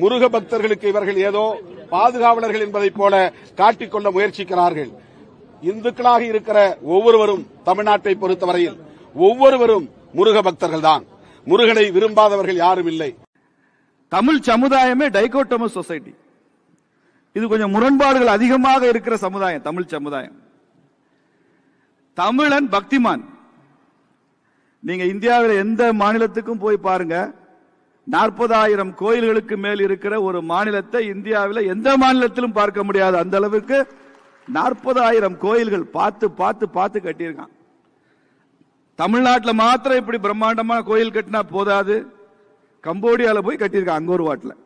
முருக பக்தர்களுக்கு இவர்கள் ஏதோ பாதுகாவலர்கள் என்பதைப் போல காட்டிக்கொள்ள முயற்சிக்கிறார்கள். இந்துக்களாக இருக்கிற ஒவ்வொருவரும் தமிழ்நாட்டை பொறுத்தவரையில் ஒவ்வொருவரும் முருக பக்தர்கள் தான் முருகனை விரும்பாதவர்கள் யாரும் இல்லை. தமிழ் சமுதாயமே டைகோட்டமஸ் சொசைட்டி. இது கொஞ்சம் முரண்பாடுகள் அதிகமாக இருக்கிற சமுதாயம் தமிழ் சமுதாயம். தமிழன் பக்திமான். நீங்க இந்தியாவில் எந்த மாநிலத்துக்கும் போய் பாருங்க. நாற்பதாயிரம் கோயில்களுக்கு மேல் இருக்கிற ஒரு மாநிலத்தை இந்தியாவில் எந்த மாநிலத்திலும் பார்க்க முடியாது. அந்த அளவுக்கு நாற்பதாயிரம் கோயில்கள் பார்த்து பார்த்து பார்த்து கட்டியிருக்கான். தமிழ்நாட்டில் மாத்திரம் இப்படி பிரம்மாண்டமான கோயில் கட்டினா போதாது. கம்போடியாவில் போய் கட்டியிருக்கான் அங்கோர் வாட்டில்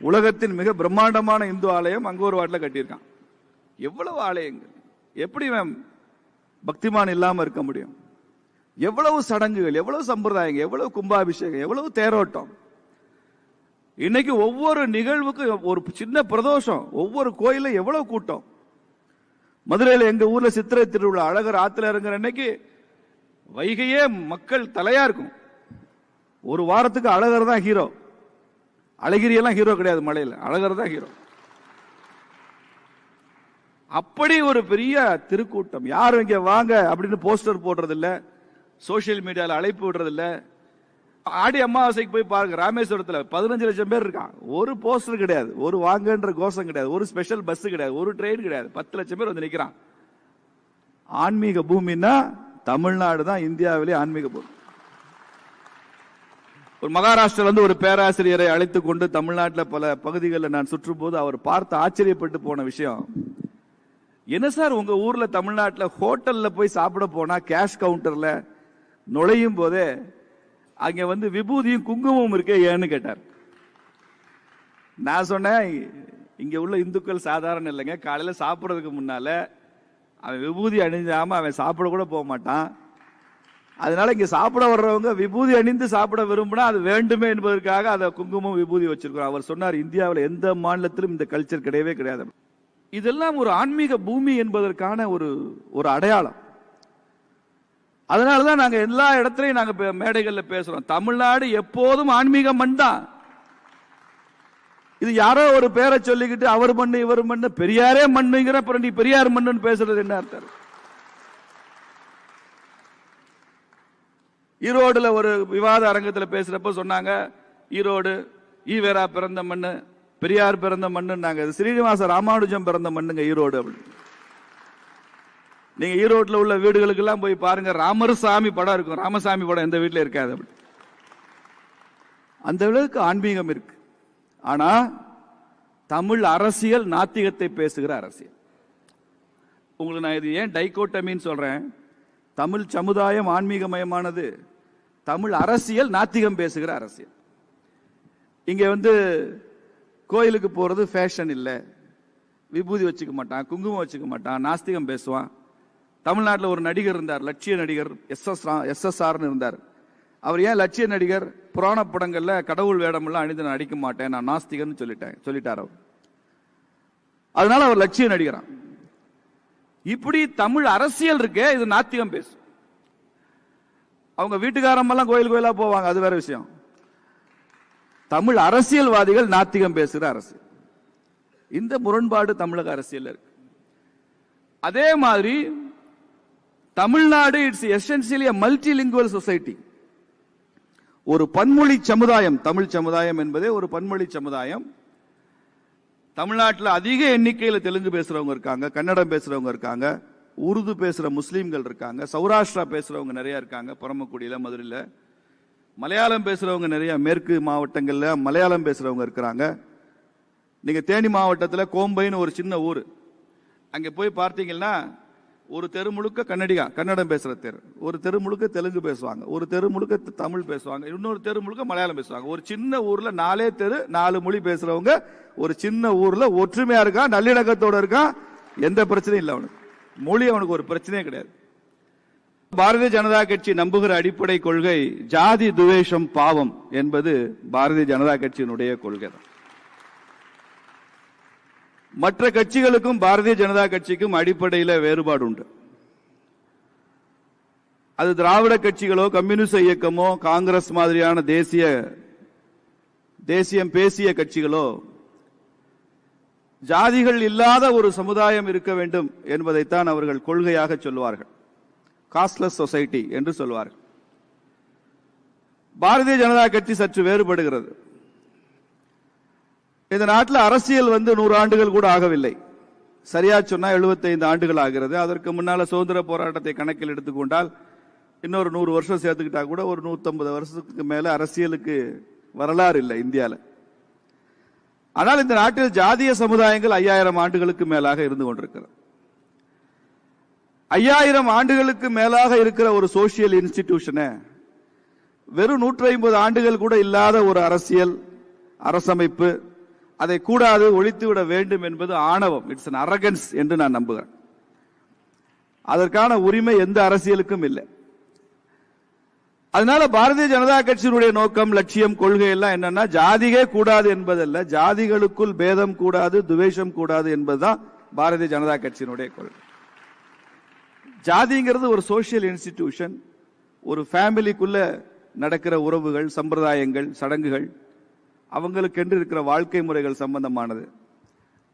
உலகத்தின் மிக பிரம்மாண்டமான இந்து ஆலயம் அங்கோர் வாட்டில் கட்டியிருக்கான். எவ்வளவு ஆலயங்கள்? எப்படி மேம் பக்திமான் இல்லாமல் இருக்க முடியும்? எவ்வளவு சடங்குகள் எவ்வளவு சம்பிரதாயங்கள் எவ்வளவு கும்பாபிஷேகம் எவ்வளவு தேரோட்டம்? இன்னைக்கு ஒவ்வொரு நிகழ்வுக்கும் ஒரு சின்ன பிரதோஷம் ஒவ்வொரு கோயிலும் எவ்வளவு கூட்டம். மதுரையில் எங்க ஊர்ல சித்திரை திருவிழா அழகர் ஆத்துல இறங்குற அன்னைக்கு வைகையே மக்கள் தலையா இருக்கும். ஒரு வாரத்துக்கு அழகர் தான் ஹீரோ. அழகிரியெல்லாம் ஹீரோ கிடையாது மலையில் அழகர் தான் ஹீரோ. அப்படி ஒரு பெரிய திருக்கூட்டம். யாரும் இங்க வாங்க அப்படின்னு போஸ்டர் போடுறதில்ல சோசியல் மீடியாவில் அழைப்பு விடுறதில்லை. ஆடி அமாவாசைக்கு போய் பாருங்க ராமேஸ்வரத்துல பதினஞ்சு லட்சம் பேர் இருக்கான் ஒரு போஸ்டர் கிடையாது ஒரு வாங்கன்ற கோஷம் கிடையாது ஒரு ஸ்பெஷல் பஸ் கிடையாது ஒரு ட்ரெயின் கிடையாது. பத்து லட்சம் பேர் வந்து நிக்கிறான் ஆன்மீக பூமின்னா தமிழ்நாடு தான் இந்தியாவிலே ஆன்மீக பூமி. ஒரு மகாராஷ்டிரில இருந்து ஒரு பேராசிரியரை அழைத்து கொண்டு தமிழ்நாட்டில் பல பகுதிகளில் நான் சுற்றும்போது அவர் பார்த்து ஆச்சரியப்பட்டு போன விஷயம் என்ன சார் உங்க ஊர்ல தமிழ்நாட்டில் ஹோட்டல்ல போய் சாப்பிட போனா கேஷ் கவுண்டர்ல நுழையும் போதே அங்க வந்து விபூதியும் குங்குமமும் இருக்கே ஏன்னு கேட்டார். நான் சொன்னேன் இங்க உள்ள இந்துக்கள் சாதாரண இல்லைங்க. காலையில சாப்பிட்றதுக்கு முன்னால அவன் விபூதி அணிஞ்சாம அவன் சாப்பிட கூட போக மாட்டான். அதனால இங்க சாப்பிட வர்றவங்க விபூதி அணிந்து சாப்பிட விரும்பினா அது வேண்டுமே என்பதற்காக அதை குங்குமம் விபூதி வச்சிருக்கிறோம். அவர் சொன்னார் இந்தியாவில் எந்த மாநிலத்திலும் இந்த கல்ச்சர் கிடையவே கிடையாது. இதெல்லாம் ஒரு ஆன்மீக பூமி என்பதற்கான ஒரு ஒரு அடையாளம். அதனால தான் நாங்கள் எல்லா இடத்துலையும் நாங்கள் மேடைகளில் பேசுகிறோம் பேசுறோம். தமிழ்நாடு எப்போதும் ஆன்மீக மண் தான். இது யாரோ ஒரு பேரை சொல்லிக்கிட்டு அவர் மண்ணு இவர் மண்ணு பெரியாரே மண்ணுங்கிற அப்புறம் நீ பெரியார் மண்ணுன்னு பேசுறது என்ன அர்த்தம்? ஈரோடுல ஒரு விவாத அரங்கத்தில் பேசுறப்ப சொன்னாங்க ஈரோடு ஈவேரா பிறந்த மண்ணு பெரியார் பிறந்த மண்ணுன்னாங்க. இது ஸ்ரீனிவாச ராமானுஜம் பிறந்த மண்ணுங்க ஈரோடு அப்படின்னு. நீங்க ஈரோட்ல உள்ள வீடுகளுக்கு எல்லாம் போய் பாருங்க ராமர் சாமி படம் இருக்கும். ராமசாமி படம் எந்த வீட்டில் இருக்காது அப்படி. அந்த அளவுக்கு ஆன்மீகம் இருக்கு. ஆனா தமிழ் அரசியல் நாத்திகத்தை பேசுகிற அரசியல். உங்களுக்கு நான் இது ஏன் டைகோட்டமின்னு சொல்றேன்? தமிழ் சமுதாயம் ஆன்மீகமயமானது. தமிழ் அரசியல் நாத்திகம் பேசுகிற அரசியல். இங்க வந்து கோயிலுக்கு போறது ஃபேஷன் இல்லை. விபூதி வச்சுக்க மாட்டான் குங்குமம் வச்சுக்க மாட்டான் நாஸ்திகம் பேசுவான். தமிழ்நாட்டில் ஒரு நடிகர் இருந்தார் லட்சிய நடிகர் எஸ் எஸ் எஸ் எஸ் ஆர்னு இருந்தார். அவர் ஏன் லட்சிய நடிகர்? புராண படங்கள்ல கடவுள் வேடமெல்லாம் அணிந்து நான் நடிக்க மாட்டேன் நான் நாஸ்திகன்னு சொல்லிட்டேன் சொல்லிட்டார் அவர். அதனால அவர் லட்சிய நடிகரான் இப்படி தமிழ் அரசியல் இருக்கே இது நாத்திகம் பேசும் அவங்க வீட்டுக்காரமெல்லாம் கோயில் கோயிலா போவாங்க அது வேற விஷயம். தமிழ் அரசியல்வாதிகள் நாத்திகம் பேசுகிற அரசு இந்த முரண்பாடு தமிழக அரசியல் இருக்கு. அதே மாதிரி Tamil Nadu it's essentially multilingual society ஒரு பன்மொழி சமுதாயம் தமிழ் சமுதாயம் என்பதே ஒரு பன்மொழி சமுதாயம். தமிழ்நாட்டில் அதிக எண்ணிக்கையில் தெலுங்கு பேசுறவங்க இருக்காங்க கன்னடம் பேசுறவங்க இருக்காங்க உருது பேசுகிற முஸ்லீம்கள் இருக்காங்க சௌராஷ்டிரா பேசுகிறவங்க நிறையா இருக்காங்க பரமக்குடியில் மதுரையில். மலையாளம் பேசுகிறவங்க நிறையா மேற்கு மாவட்டங்களில் மலையாளம் பேசுகிறவங்க இருக்கிறாங்க. நீங்கள் தேனி மாவட்டத்தில் கோம்பைன்னு ஒரு சின்ன ஊர். அங்கே போய் பார்த்தீங்கன்னா ஒரு தெரு முழுக்க கன்னடிகா கன்னடம் பேசுகிற தெரு. ஒரு தெரு முழுக்க தெலுங்கு பேசுவாங்க. ஒரு தெரு முழுக்க தமிழ் பேசுவாங்க. இன்னொரு தெரு முழுக்க மலையாளம் பேசுவாங்க. ஒரு சின்ன ஊரில் நாலே தெரு நாலு மொழி பேசுகிறவங்க ஒரு சின்ன ஊரில் ஒற்றுமையாக இருக்கான் நல்லிணக்கத்தோடு இருக்கான் எந்த பிரச்சனையும் இல்லை அவனுக்கு. மொழி அவனுக்கு ஒரு பிரச்சனையே கிடையாது. பாரதிய ஜனதா கட்சி நம்புகிற அடிப்படை கொள்கை ஜாதி துவேஷம் பாவம் என்பது பாரதிய ஜனதா கட்சியினுடைய கொள்கை தான். மற்ற கட்சிகளுக்கும் பாரதிய ஜனதா கட்சிக்கும் அடிப்படையில் வேறுபாடு உண்டு அது திராவிட கட்சிகளோ கம்யூனிஸ்ட் இயக்கமோ காங்கிரஸ் மாதிரியான தேசிய தேசியம் பேசிய கட்சிகளோ ஜாதிகள் இல்லாத ஒரு சமுதாயம் இருக்க வேண்டும் என்பதைத்தான் அவர்கள் கொள்கையாக சொல்வார்கள் காஸ்ட்லெஸ் சொசைட்டி என்று சொல்வார்கள். பாரதிய ஜனதா கட்சி சற்று வேறுபடுகிறது. இந்த நாட்டில் அரசியல் வந்து நூறு ஆண்டுகள் கூட ஆகவில்லை. சரியா சொன்னால் எழுபத்தைந்து ஆண்டுகள் ஆகிறது. அதற்கு முன்னால சுதந்திர போராட்டத்தை கணக்கில் எடுத்துக்கொண்டால் இன்னொரு நூறு வருஷம் சேர்த்துக்கிட்டா கூட ஒரு 150 வருஷத்துக்கு மேலே அரசியலுக்கு வரலாறு இல்லை இந்தியாவில் ஆனால் இந்த நாட்டில் ஜாதிய சமுதாயங்கள் ஐயாயிரம் ஆண்டுகளுக்கு மேலாக இருந்து கொண்டிருக்கிறது. ஐயாயிரம் ஆண்டுகளுக்கு மேலாக இருக்கிற ஒரு சோசியல் இன்ஸ்டிடியூஷனை வெறும் நூற்றி ஐம்பது ஆண்டுகள் கூட இல்லாத ஒரு அரசியல் அரசமைப்பு அதை கூடாது ஒழித்துவிட வேண்டும் என்பது ஆணவம். இட்ஸ் அன் அரகன்ஸ் என்று நான் நம்புகிறேன். அதற்கான உரிமை எந்த அரசியலுக்கும் இல்லை. அதனால பாரதிய ஜனதா கட்சியினுடைய நோக்கம் லட்சியம் கொள்கை எல்லாம் என்னன்னா ஜாதிகே கூடாது என்பதல்ல. ஜாதிகளுக்குள் பேதம் கூடாது துவேஷம் கூடாது என்பதுதான் பாரதிய ஜனதா கட்சியினுடைய கொள்கை. ஜாதிங்கிறது ஒரு சோசியல் இன்ஸ்டிடியூஷன் ஒரு ஃபேமிலிக்குள்ள நடக்கிற உறவுகள் சம்பிரதாயங்கள் சடங்குகள் அவங்களுக்கென்று இருக்கிற வாழ்க்கை முறைகள் சம்பந்தமானது.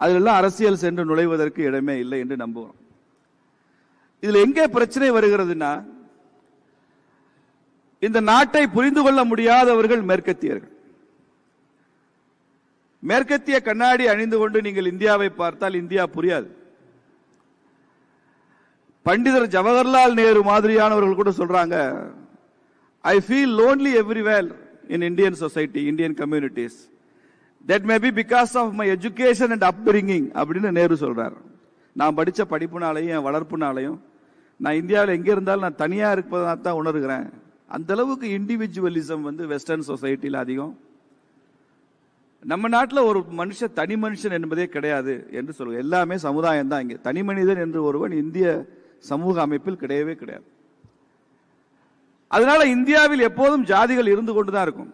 அதிலெல்லாம் அரசியல் சென்று நுழைவதற்கு இடமே இல்லை என்று நம்புவோம் இதில் எங்கே பிரச்சனை வருகிறதுனா இந்த நாட்டை புரிந்து கொள்ள முடியாதவர்கள் மேற்கத்தியர்கள். மேற்கத்திய கண்ணாடி அணிந்து கொண்டு நீங்கள் இந்தியாவை பார்த்தால் இந்தியா புரியாது. பண்டிதர் ஜவஹர்லால் நேரு மாதிரியானவர்கள் கூட சொல்றாங்க I feel lonely everywhere in Indian society Indian communities. That may be because of my education and upbringing, அப்படின்னு நேரு சொல்றாரு. நான் படித்த படிப்புனாலையும் என் வளர்ப்புனாலையும் நான் இந்தியாவில் எங்கே இருந்தாலும் நான் தனியாக இருப்பதாக தான் உணர்கிறேன். அந்த அளவுக்கு இண்டிவிஜுவலிசம் வந்து வெஸ்டர்ன் சொசைட்டியில் அதிகம். நம்ம நாட்டில் ஒரு மனுஷன் தனி மனுஷன் என்பதே கிடையாது என்று சொல்லுவோம். எல்லாமே சமுதாயம் தான் இங்கே. தனி மனிதன் என்று ஒருவன் இந்திய சமூக அமைப்பில் கிடையவே கிடையாது. அதனால இந்தியாவில் எப்போதும் ஜாதிகள் இருந்து கொண்டுதான் இருக்கும்.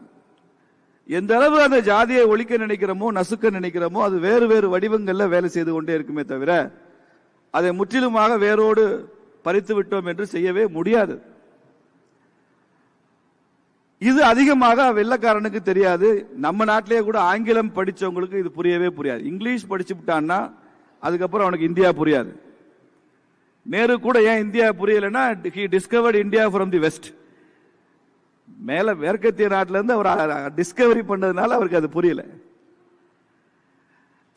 எந்த அளவு அந்த ஜாதியை ஒழிக்க நினைக்கிறோமோ நசுக்க நினைக்கிறோமோ அது வேறு வேறு வடிவங்கள்ல வேலை செய்து கொண்டே இருக்குமே தவிர அதை முற்றிலுமாக வேரோடு பறித்து விட்டோம் என்று செய்யவே முடியாது. இது அதிகமாக வெள்ளக்காரனுக்கு தெரியாது. நம்ம நாட்டிலேயே கூட ஆங்கிலம் படித்தவங்களுக்கு இது புரியவே புரியாது. இங்கிலீஷ் படிச்சு விட்டான்னா அதுக்கப்புறம் அவனுக்கு இந்தியா புரியாது. நேரு கூட ஏன் இந்தியா புரியலன்னா he discovered India from the west மேல மேற்கத்திய நாட்டில இருந்து அவர் டிஸ்கவரி பண்ணதுனால அவருக்கு அது புரியல.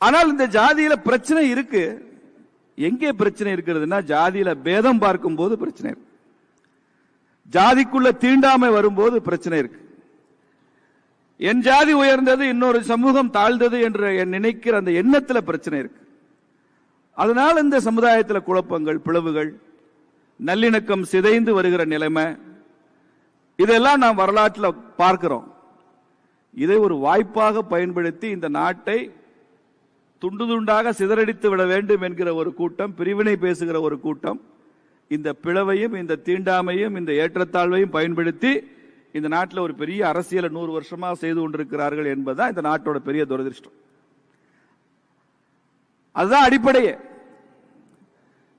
ஆனால் இந்த ஜாதியில பிரச்சனை இருக்கு. எங்கே பிரச்சனை இருக்கிறதுனா ஜாதியில பேதம் பார்க்கும் போது பிரச்சனை இருக்கு. ஜாதிக்குள்ள தீண்டாமை வரும்போது பிரச்சனை இருக்கு. என் ஜாதி உயர்ந்தது இன்னொரு சமூகம் தாழ்ந்தது என்று என் நினைக்கிற அந்த எண்ணத்துல பிரச்சனை இருக்கு. அதனால் இந்த சமுதாயத்தில் குழப்பங்கள் பிளவுகள் நல்லிணக்கம் சிதைந்து வருகிற நிலைமை இதெல்லாம் நாம் வரலாற்றில் பார்க்கிறோம். இதை ஒரு வாய்ப்பாக பயன்படுத்தி இந்த நாட்டை துண்டு துண்டாக சிதறடித்து விட வேண்டும் என்கிற ஒரு கூட்டம் பிரிவினை பேசுகிற ஒரு கூட்டம் இந்த பிளவையும் இந்த தீண்டாமையும் இந்த ஏற்றத்தாழ்வையும் பயன்படுத்தி இந்த நாட்டில் ஒரு பெரிய அரசியலை நூறு வருஷமாக செய்து கொண்டிருக்கிறார்கள் என்பதுதான் இந்த நாட்டோட பெரிய துரதிருஷ்டம். அதுதான் அடிப்படையே.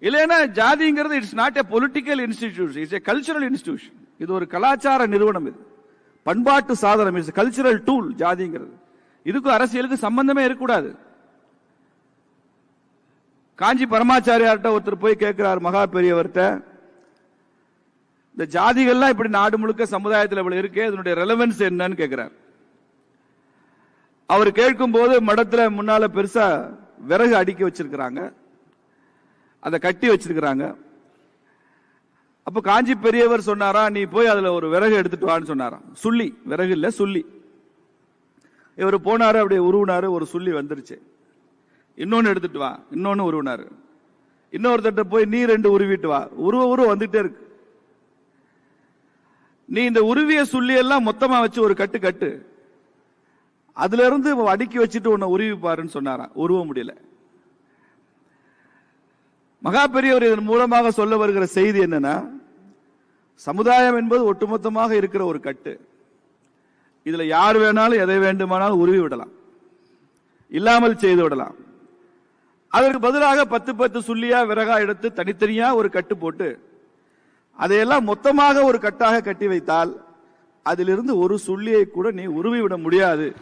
இல்லைன்னா ஜாதிங்கிறது it's not a political institution it's a cultural institution இது ஒரு கலாச்சார நிறுவனம் இது. பண்பாட்டு சாதனம் இட்ஸ் கல்ச்சுரல் டூல் ஜாதிங்கிறது. இதுக்கும் அரசியலுக்கு சம்பந்தமே இருக்கக்கூடாது. காஞ்சி பரமாச்சாரியார்கிட்ட ஒருத்தர் போய் கேட்கிறார் மகா பெரியவர்கிட்ட இந்த ஜாதிகள்லாம் இப்படி நாடு முழுக்க சமுதாயத்தில் இவ்வளவு இருக்கு இதனுடைய ரெலவென்ஸ் என்னன்னு கேட்கிறார். அவர் கேட்கும் போது மடத்துல முன்னால பெருசா விறகு அடுக்கி வச்சிருக்கிறாங்க. அதை கட்டி வச்சிருக்கிறாங்க. அப்ப காஞ்சி பெரியவர் சொன்னாரா நீ போய் அதுல ஒரு விறகு எடுத்துட்டு வான்னு சொன்னாராம். சுள்ளி விறகு இல்ல சுள்ளி. இவர் போனாரு அப்படியே உருவினாரு ஒரு சுள்ளி வந்துருச்சு. இன்னொன்னு எடுத்துட்டு வா இன்னொன்னு உருவினாரு. இன்னொருத்தட்ட போய் நீ ரெண்டு உருவிட்டு வா. உருவ உருவ வந்துட்டே இருக்கு. நீ இந்த உருவிய சுள்ளியெல்லாம் மொத்தமா வச்சு ஒரு கட்டு கட்டு. அதுல இருந்து அடுக்கி வச்சுட்டு உன்னை உருவி பாருன்னு சொன்னாராம். உருவ முடியல. மகா பெரியவர் இதன் மூலமாக சொல்ல வருகிற செய்தி என்னன்னா சமுதாயம் என்பது ஒட்டுமொத்தமாக இருக்கிற ஒரு கட்டு. இதில் யார் வேணாலும் எதை வேண்டுமானாலும் உருவி விடலாம். இல்லாமல் செய்து விடலாம். அதற்கு பதிலாக பத்து பத்து சுள்ளியா விறகா எடுத்து தனித்தனியா ஒரு கட்டு போட்டு அதையெல்லாம் மொத்தமாக ஒரு கட்டாக கட்டி வைத்தால் அதிலிருந்து ஒரு சுள்ளியை கூட நீ உருவி விட முடியாது.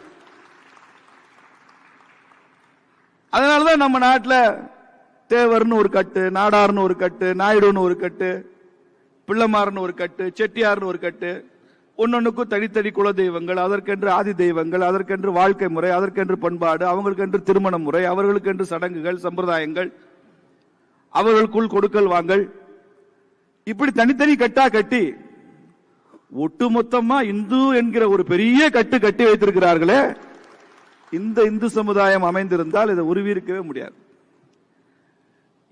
அதனாலதான் நம்ம நாட்டில் தேவர்னு ஒரு கட்டு நாடார்னு ஒரு கட்டு நாயுடுன்னு ஒரு கட்டு பிள்ளைமார்னு ஒரு கட்டு செட்டியார்னு ஒரு கட்டு ஒன்னொன்னுக்கும் தனித்தனி குல தெய்வங்கள் அதற்கென்று ஆதி தெய்வங்கள் அதற்கென்று வாழ்க்கை முறை அதற்கென்று பண்பாடு அவங்களுக்கென்று திருமண முறை அவர்களுக்கென்று சடங்குகள் சம்பிரதாயங்கள் அவர்களுக்குள் கொடுக்கல் வாங்கல். இப்படி தனித்தனி கட்டா கட்டி ஒட்டுமொத்தமா இந்து என்கிற ஒரு பெரிய கட்டு கட்டி வைத்திருக்கிறார்களே இந்த இந்து சமுதாயம் அமைந்திருந்தால் இதை உருவியிருக்கவே முடியாது.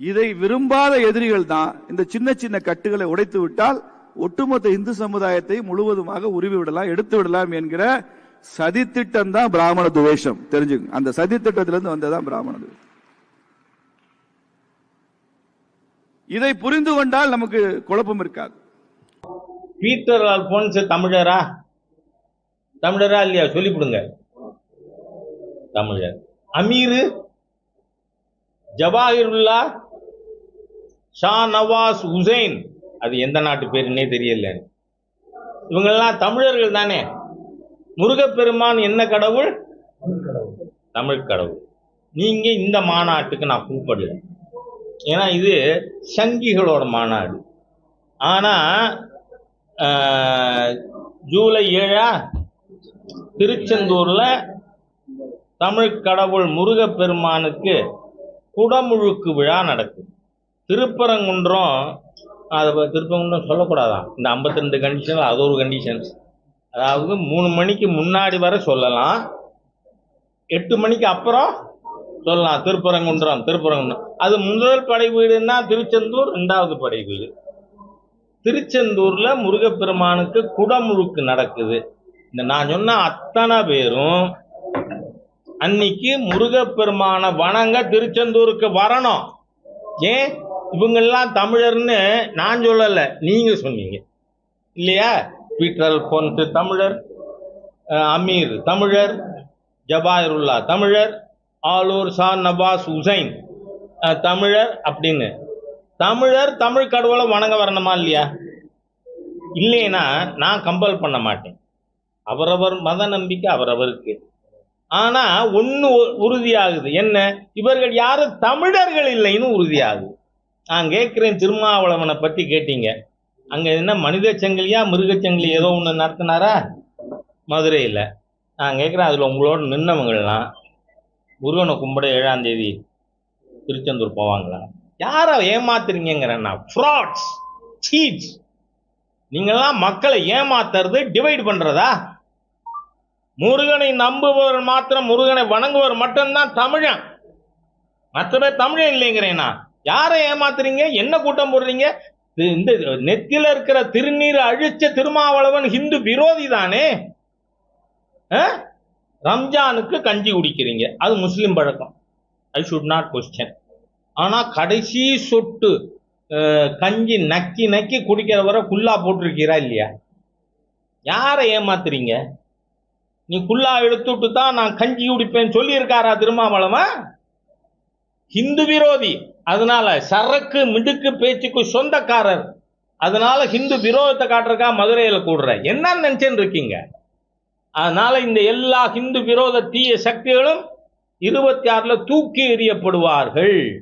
இதை விரும்பாத எதிரிகள் தான் இந்த சின்ன சின்ன கட்டுகளை உடைத்து விட்டால் ஒட்டுமொத்த இந்து சமுதாயத்தை முழுவதுமாக உருவி விடலாம் எடுத்து விடலாம் என்கிற சதித்திட்டம் தான் பிராமண துவேஷம். தெரிஞ்சுங்க. அந்த சதித்திட்டத்திலிருந்து வந்ததான் பிராமண துவேஷம். இதை புரிந்து கொண்டால் நமக்கு குழப்பம் இருக்காது. பீட்டர் அல்போன்ஸ் தமிழரா? தமிழரா இல்லையா? சொல்லிவிடுங்க தமிழர். அமீரு? ஜவாஹிருல்லா? ஷா நவாஸ் உசைன். அது எந்த நாட்டு பேருன்னே தெரியல. இவங்கெல்லாம் தமிழர்கள் தானே. முருகப்பெருமான் என்ன கடவுள்? தமிழ் கடவுள். நீங்க இந்த மாநாட்டுக்கு நான் கூப்பிடல. ஏன்னா இது சங்கிகளோட மாநாடு. ஆனா ஜூலை ஏழா திருச்செந்தூர்ல தமிழ் கடவுள் முருகப்பெருமானுக்கு குடமுழுக்கு விழா நடக்குது. திருப்பரங்குன்றம் அதை திருப்பரங்குன்றம் சொல்லக்கூடாதான். இந்த 52 ரெண்டு கண்டிஷன் அது ஒரு கண்டிஷன்ஸ் அதாவது மூணு மணிக்கு முன்னாடி வரை சொல்லலாம். எட்டு மணிக்கு அப்புறம் சொல்லலாம். திருப்பரங்குன்றம் திருப்பரங்குன்றம். அது முதல் படை வீடுன்னா திருச்செந்தூர் ரெண்டாவது படை வீடு. திருச்செந்தூர்ல முருகப்பெருமானுக்கு குடமுழுக்கு நடக்குது. இந்த நான் சொன்ன அத்தனை பேரும் அன்னைக்கு முருகப்பெருமான வணங்க திருச்செந்தூருக்கு வரணும். ஏன்? இவங்கெல்லாம் தமிழர்னு நான் சொல்லலை நீங்கள் சொன்னீங்க. இல்லையா? பீட்டர் பொன்ட்டு தமிழர் அமீர் தமிழர் ஜபாயருல்லா தமிழர் ஆலூர் ஷா நவாஸ் உசைன் தமிழர் அப்படின்னு. தமிழர் தமிழ் கடவுளை வணங்க வரணுமா இல்லையா? இல்லைன்னா நான் கம்பல் பண்ண மாட்டேன். அவரவர் மத நம்பிக்கை அவரவருக்கு. ஆனா ஒன்று உ- உறுதியாகுது. என்ன? இவர்கள் யாரும் தமிழர்கள் இல்லைன்னு உறுதியாகுது. நான் கேட்குறேன் திருமாவளவனை பற்றி கேட்டீங்க. அங்கே என்ன மனித சங்கிலியா மிருகச் சங்கிலி ஏதோ ஒன்று நடத்தினாரா? மதுரையில். நான் கேட்குறேன் அதில் உங்களோட நின்னவங்கள்லாம் முருகனை கும்பிட ஏழாம் தேதி திருச்செந்தூர் போவாங்களா? யாரை ஏமாத்துறீங்கிறேன்னா ஃப்ராட்ஸ் சீட்ஸ் நீங்கள்லாம் மக்களை ஏமாத்துறது டிவைட் பண்ணுறதா முருகனை நம்புபவர் மாத்திரம் முருகனை வணங்குவர் மட்டும்தான் தமிழன். மற்ற பேர் தமிழன் இல்லைங்கிறேனா? யாரை ஏமாத்துறீங்க? என்ன கூட்டம் போடுறீங்க? இந்த நெத்தில இருக்கிற திருநீர் அழிச்ச திருமாவளவன் ஹிந்து விரோதி தானே? ஆ? ரம்ஜானுக்கு கஞ்சி குடிக்கிறீங்க. அது முஸ்லிம் பழக்கம். ஐ ஷுட் நாட் கொஸ்டின் ஆனா கடைசி சொட்டு கஞ்சி நக்கி நக்கி குடிக்கிற வரை குல்லா போட்டிருக்கீரா இல்லையா? யாரை ஏமாத்துறீங்க? நீ குல்லா எடுத்துட்டு தான் நான் கஞ்சி குடிப்பேன்னு சொல்லியிருக்காரா திருமாவளவன்? ஹிந்து விரோதி. அதனால சரக்கு மிடுக்கு பேச்சுக்கு சொந்தக்காரர். அதனால ஹிந்து விரோதத்தை காட்டுறக்கா மதுரையில் கூடுற. என்ன நினைச்சுன்னு இருக்கீங்க. அதனால இந்த எல்லா ஹிந்து விரோத தீய சக்திகளும் இருபத்தி ஆறுல தூக்கி எறியப்படுவார்கள்.